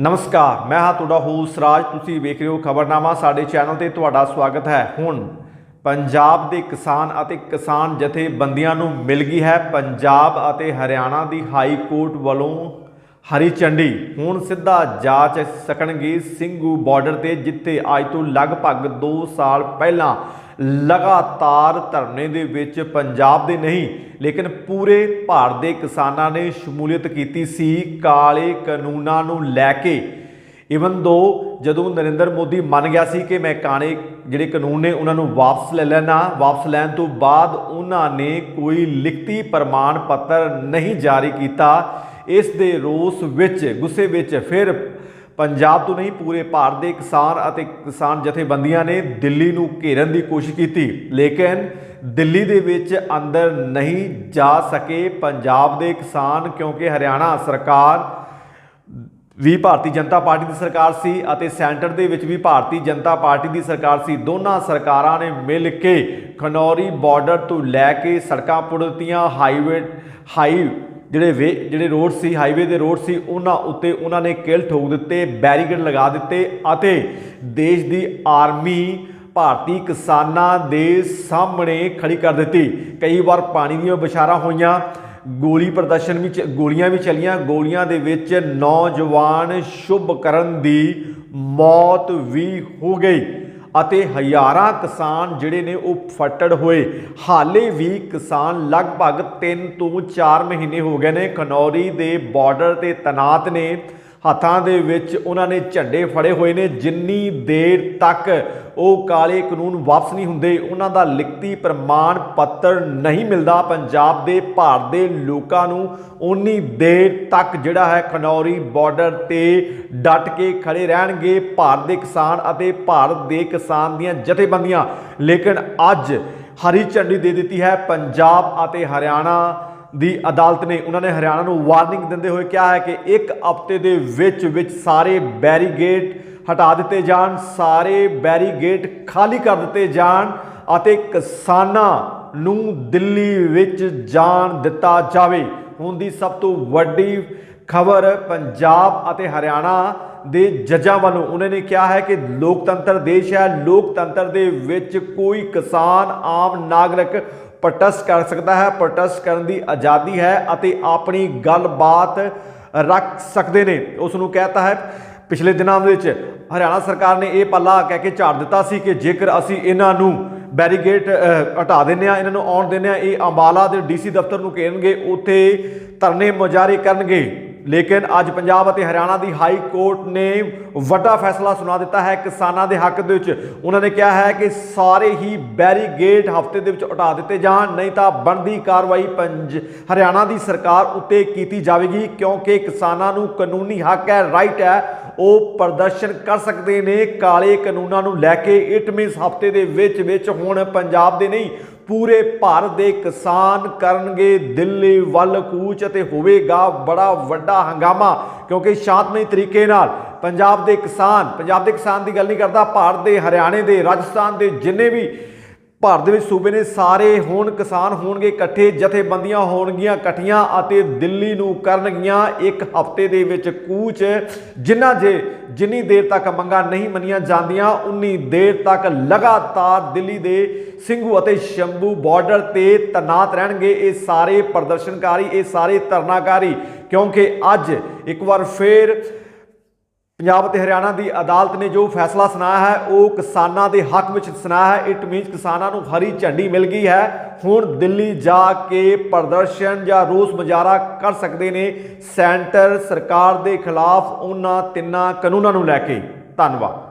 ਨਮਸਕਾਰ, ਮੈਂ ਹਾਂ ਤੁਹਾਡਾ ਹੋਸਟ ਰਾਜ, ਤੁਸੀਂ ਵੇਖ ਰਹੇ ਹੋ ਖਬਰਨਾਮਾ, ਸਾਡੇ ਚੈਨਲ ਤੇ ਤੁਹਾਡਾ ਸਵਾਗਤ ਹੈ। ਹੁਣ ਪੰਜਾਬ ਦੇ ਕਿਸਾਨ ਅਤੇ ਕਿਸਾਨ ਜਥੇਬੰਦੀਆਂ ਨੂੰ ਮਿਲ ਗਈ ਹੈ ਪੰਜਾਬ ਅਤੇ ਹਰਿਆਣਾ ਦੀ ਹਾਈ ਕੋਰਟ ਵੱਲੋਂ ਹਰੀ ਝੰਡੀ। ਹੁਣ ਸਿੱਧਾ ਜਾ ਸਕਣਗੇ ਸਿੰਘੂ ਬਾਰਡਰ ਤੇ, ਜਿੱਥੇ ਅੱਜ ਤੋਂ ਲਗਭਗ 2 ਸਾਲ ਪਹਿਲਾਂ ਲਗਾਤਾਰ ਧਰਨੇ ਦੇ ਵਿੱਚ ਪੰਜਾਬ ਦੇ ਨਹੀਂ, ਲੇਕਿਨ ਪੂਰੇ ਭਾਰਤ ਦੇ ਕਿਸਾਨਾਂ ਨੇ ਸ਼ਮੂਲੀਅਤ ਕੀਤੀ ਸੀ ਕਾਲੇ ਕਾਨੂੰਨਾਂ ਨੂੰ ਲੈ ਕੇ। ਇਵਨ ਦੋ ਜਦੋਂ ਨਰਿੰਦਰ ਮੋਦੀ ਮੰਨ ਗਿਆ ਸੀ ਕਿ ਮੈਂ ਕਾਣੇ ਜਿਹੜੇ ਕਾਨੂੰਨ ਨੇ ਉਹਨਾਂ ਨੂੰ ਵਾਪਸ ਲੈ ਲੈਣਾ, ਵਾਪਸ ਲੈਣ ਤੋਂ ਬਾਅਦ ਉਹਨਾਂ ਨੇ ਕੋਈ ਲਿਖਤੀ ਪ੍ਰਮਾਣ ਪੱਤਰ ਨਹੀਂ ਜਾਰੀ ਕੀਤਾ, ਇਸ ਦੇ ਰੋਸ ਵਿੱਚ, ਗੁੱਸੇ ਵਿੱਚ ਫਿਰ ਪੰਜਾਬ ਤੋਂ ਨਹੀਂ, ਪੂਰੇ ਭਾਰਤ ਦੇ ਕਿਸਾਨ ਅਤੇ ਕਿਸਾਨ ਜਥੇਬੰਦੀਆਂ ਨੇ ਦਿੱਲੀ ਨੂੰ ਘੇਰਨ ਦੀ ਕੋਸ਼ਿਸ਼ ਕੀਤੀ। ਲੇਕਿਨ ਦਿੱਲੀ ਦੇ ਵਿੱਚ ਅੰਦਰ ਨਹੀਂ ਜਾ ਸਕੇ ਪੰਜਾਬ ਦੇ ਕਿਸਾਨ ਕਿਉਂਕਿ ਹਰਿਆਣਾ ਸਰਕਾਰ ਵੀ ਭਾਰਤੀ ਜਨਤਾ ਪਾਰਟੀ ਦੀ ਸਰਕਾਰ ਸੀ ਅਤੇ ਸੈਂਟਰ ਦੇ ਵਿੱਚ ਵੀ ਭਾਰਤੀ ਜਨਤਾ ਪਾਰਟੀ ਦੀ ਸਰਕਾਰ ਸੀ। ਦੋਨਾਂ ਸਰਕਾਰਾਂ ਨੇ ਮਿਲ ਕੇ ਖਨੌਰੀ ਬਾਰਡਰ ਤੋਂ ਲੈ ਕੇ ਸੜਕਾਂ ਪੁੱਟ ਦਿੱਤੀਆਂ, ਹਾਈਵੇ, ਹਾਈ ਜਿਹੜੇ ਵੇ, ਜਿਹੜੇ ਰੋਡ ਸੀ ਹਾਈਵੇ ਦੇ ਰੋਡ ਸੀ, ਉਹਨਾਂ ਉੱਤੇ ਉਹਨਾਂ ਨੇ ਕਿਲ ਠੋਕ ਦਿੱਤੇ ਬੈਰੀਕੇਡ ਲਗਾ ਦਿੱਤੇ ਅਤੇ ਦੇਸ਼ ਦੀ ਆਰਮੀ ਭਾਰਤੀ ਕਿਸਾਨਾਂ ਦੇ ਸਾਹਮਣੇ ਖੜੀ ਕਰ ਦਿੱਤੀ। ਕਈ ਵਾਰ ਪਾਣੀ ਦੀਆਂ ਬਿਸ਼ਾਰਾਂ ਹੋਈਆਂ, ਗੋਲੀ ਪ੍ਰਦਰਸ਼ਨ ਵੀ ਚ- ਗੋਲੀਆਂ ਵੀ ਚਲੀਆਂ, ਗੋਲੀਆਂ ਦੇ ਵਿੱਚ ਨੌਜਵਾਨ ਸ਼ੁਭ ਕਰਨ ਦੀ ਮੌਤ ਵੀ ਹੋ ਗਈ। ਅਤੇ ਹਜ਼ਾਰਾਂ ਕਿਸਾਨ ਜਿਹੜੇ ਨੇ ਉਹ ਫੱਟੜ ਹੋਏ। ਹਾਲੇ ਵੀ ਕਿਸਾਨ ਲਗਭਗ 3 ਤੋਂ 4 ਮਹੀਨੇ ਹੋ ਗਏ ਨੇ। ਖਨੌਰੀ ਦੇ ਬਾਰਡਰ ਤੇ ਤਨਾਤ ਨੇ। ਹੱਥਾਂ ਦੇ ਵਿੱਚ ਉਹਨਾਂ ਨੇ ਝੰਡੇ ਫੜੇ ਹੋਏ ਨੇ। ਜਿੰਨੀ ਦੇਰ ਤੱਕ ਉਹ ਕਾਲੇ ਕਾਨੂੰਨ ਵਾਪਸ ਨਹੀਂ ਹੁੰਦੇ, ਉਹਨਾਂ ਦਾ ਲਿਖਤੀ ਪ੍ਰਮਾਣ ਪੱਤਰ ਨਹੀਂ ਮਿਲਦਾ। ਪੰਜਾਬ ਦੇ ਭਾਰਤ ਦੇ ਲੋਕਾਂ ਨੂੰ ਉਨੀ ਦੇਰ ਤੱਕ ਜਿਹੜਾ ਹੈ ਖਨੌਰੀ ਬਾਰਡਰ ਤੇ ਡਟ ਕੇ ਖੜੇ ਰਹਿਣਗੇ। ਭਾਰਤ ਦੇ ਕਿਸਾਨ ਅਤੇ ਭਾਰਤ ਦੇ ਕਿਸਾਨ ਦੀਆਂ ਜਥੇਬੰਦੀਆਂ। ਲੇਕਿਨ ਅੱਜ ਹਰੀ ਝੰਡੀ ਦੇ ਦਿੱਤੀ ਹੈ। ਪੰਜਾਬ ਅਤੇ ਹਰਿਆਣਾ ਦੀ ਅਦਾਲਤ ਨੇ ਉਹਨਾਂ ਨੇ ਹਰਿਆਣਾ ਨੂੰ ਵਾਰਨਿੰਗ ਦਿੰਦੇ ਹੋਏ ਕਿਹਾ ਹੈ ਕਿ ਇੱਕ ਹਫ਼ਤੇ ਦੇ ਵਿੱਚ ਵਿੱਚ ਸਾਰੇ ਬੈਰੀਗੇਟ ਹਟਾ ਦਿੱਤੇ ਜਾਣ, ਸਾਰੇ ਬੈਰੀਗੇਟ ਖਾਲੀ ਕਰ ਦਿੱਤੇ ਜਾਣ ਅਤੇ ਕਿਸਾਨਾਂ ਨੂੰ ਦਿੱਲੀ ਵਿੱਚ ਜਾਣ ਦਿੱਤਾ ਜਾਵੇ। ਹੁਣ ਦੀ ਸਭ ਤੋਂ ਵੱਡੀ ਖਬਰ ਪੰਜਾਬ ਅਤੇ ਹਰਿਆਣਾ ਦੇ ਜੱਜਾਂ ਵੱਲੋਂ ਉਹਨਾਂ ਨੇ ਕਿਹਾ ਹੈ ਕਿ ਲੋਕਤੰਤਰ ਦੇਸ਼ ਹੈ। ਲੋਕਤੰਤਰ ਦੇ ਵਿੱਚ ਕੋਈ ਕਿਸਾਨ, ਆਮ ਨਾਗਰਿਕ ਪ੍ਰੋਟੈਸਟ ਕਰ ਸਕਦਾ ਹੈ, ਪ੍ਰੋਟੈਸਟ ਕਰਨ ਦੀ ਆਜ਼ਾਦੀ ਹੈ ਅਤੇ ਆਪਣੀ ਗੱਲਬਾਤ ਰੱਖ ਸਕਦੇ ਨੇ। ਉਸ ਨੂੰ ਕਹਿਤਾ ਹੈ, ਪਿਛਲੇ ਦਿਨਾਂ ਵਿੱਚ ਹਰਿਆਣਾ ਸਰਕਾਰ ਨੇ ਇਹ ਪੱਲਾ ਕਹਿ ਕੇ ਝਾੜ ਦਿੱਤਾ ਸੀ ਕਿ ਜੇਕਰ ਅਸੀਂ ਇਹਨਾਂ ਨੂੰ ਬੈਰੀਗੇਟ ਹਟਾ ਦਿੰਦੇ ਆ ਇਹਨਾਂ ਨੂੰ ਆਉਣ ਦਿੰਦੇ ਆ ਇਹ ਅੰਬਾਲਾ ਦੇ ਡੀਸੀ ਦਫ਼ਤਰ ਨੂੰ ਘੇਰਨਗੇ, ਉੱਥੇ ਧਰਨੇ ਮੁਜ਼ਾਹਰੇ ਕਰਨਗੇ। ਲੇਕਿਨ ਅੱਜ ਪੰਜਾਬ ਅਤੇ ਹਰਿਆਣਾ ਦੀ ਹਾਈ ਕੋਰਟ ਨੇ ਵੱਡਾ ਫੈਸਲਾ ਸੁਣਾ ਦਿੱਤਾ ਹੈ। ਕਿਸਾਨਾਂ ਦੇ ਹੱਕ ਦੇ ਵਿੱਚ ਉਹਨਾਂ ਨੇ ਕਿਹਾ ਹੈ ਕਿ ਸਾਰੇ ਹੀ ਬੈਰੀਗੇਟ ਹਫ਼ਤੇ ਦੇ ਵਿੱਚ ਹਟਾ ਦਿੱਤੇ ਜਾਣ, ਨਹੀਂ ਤਾਂ ਬਣਦੀ ਕਾਰਵਾਈ ਪੰਜ ਹਰਿਆਣਾ ਦੀ ਸਰਕਾਰ ਉੱਤੇ ਕੀਤੀ ਜਾਵੇਗੀ, ਕਿਉਂਕਿ ਕਿਸਾਨਾਂ ਨੂੰ ਕਾਨੂੰਨੀ ਹੱਕ ਹੈ ਰਾਈਟ ਹੈ। ਉਹ ਪ੍ਰਦਰਸ਼ਨ ਕਰ ਸਕਦੇ ਨੇ ਕਾਲੇ ਕਾਨੂੰਨਾਂ ਨੂੰ ਲੈ ਕੇ ਇਟ ਮੀਨਸ ਹਫ਼ਤੇ ਦੇ ਵਿੱਚ ਵਿੱਚ ਹੁਣ ਪੰਜਾਬ ਦੇ ਨਹੀਂ, ਪੂਰੇ ਭਾਰਤ ਦੇ ਕਿਸਾਨ ਕਰਨਗੇ ਦਿੱਲੀ ਵੱਲ ਕੂਚ ਅਤੇ ਹੋਵੇਗਾ ਬੜਾ ਵੱਡਾ ਹੰਗਾਮਾ ਕਿਉਂਕਿ ਸ਼ਾਂਤਮਈ ਤਰੀਕੇ ਨਾਲ ਪੰਜਾਬ ਦੇ ਕਿਸਾਨ, ਪੰਜਾਬ ਦੇ ਕਿਸਾਨ ਦੀ ਗੱਲ ਨਹੀਂ ਕਰਦਾ, ਭਾਰਤ ਦੇ, ਹਰਿਆਣੇ ਦੇ, ਰਾਜਸਥਾਨ ਦੇ ਜਿੰਨੇ ਵੀ ਭਾਰਤ ਦੇ ਵਿੱਚ ਸੂਬੇ ਨੇ ਸਾਰੇ ਹੋਣ ਕਿਸਾਨ ਹੋਣਗੇ ਇਕੱਠੇ, ਜਥੇਬੰਦੀਆਂ ਹੋਣਗੀਆਂ ਇਕੱਠੀਆਂ ਅਤੇ ਦਿੱਲੀ ਨੂੰ ਕਰਨਗੀਆਂ ਇੱਕ ਹਫ਼ਤੇ ਦੇ ਵਿੱਚ ਕੂਚ। ਜਿੰਨਾ ਜੇ ਜਿੰਨੀ ਦੇਰ ਤੱਕ ਮੰਗਾਂ ਨਹੀਂ ਮੰਨੀਆਂ ਜਾਂਦੀਆਂ, ਉਨੀ ਦੇਰ ਤੱਕ ਲਗਾਤਾਰ ਦਿੱਲੀ ਦੇ ਸਿੰਘੂ ਅਤੇ ਸ਼ੰਭੂ ਬਾਰਡਰ ਤੇ ਤਨਾਤ ਰਹਿਣਗੇ। ਇਹ ਸਾਰੇ ਪ੍ਰਦਰਸ਼ਨਕਾਰੀ, ਇਹ ਸਾਰੇ ਧਰਨਾਕਾਰੀ, ਕਿਉਂਕਿ ਅੱਜ ਇੱਕ ਵਾਰ ਫੇਰ ਪੰਜਾਬ ਅਤੇ ਹਰਿਆਣਾ ਦੀ ਅਦਾਲਤ ਨੇ ਜੋ ਫੈਸਲਾ ਸੁਣਾਇਆ ਹੈ, ਉਹ ਕਿਸਾਨਾਂ ਦੇ ਹੱਕ ਵਿੱਚ ਸੁਣਾਇਆ ਹੈ। ਇਟ ਮੀਨਸ ਕਿਸਾਨਾਂ ਨੂੰ ਹਰੀ ਝੰਡੀ ਮਿਲ ਗਈ ਹੈ। ਹੁਣ ਦਿੱਲੀ ਜਾ ਕੇ ਪ੍ਰਦਰਸ਼ਨ ਜਾਂ ਰੋਸ ਮੁਜ਼ਾਹਰਾ ਕਰ ਸਕਦੇ ਨੇ ਸੈਂਟਰ ਸਰਕਾਰ ਦੇ ਖਿਲਾਫ ਉਹਨਾਂ ਤਿੰਨਾਂ ਕਾਨੂੰਨਾਂ ਨੂੰ ਲੈ ਕੇ। ਧੰਨਵਾਦ।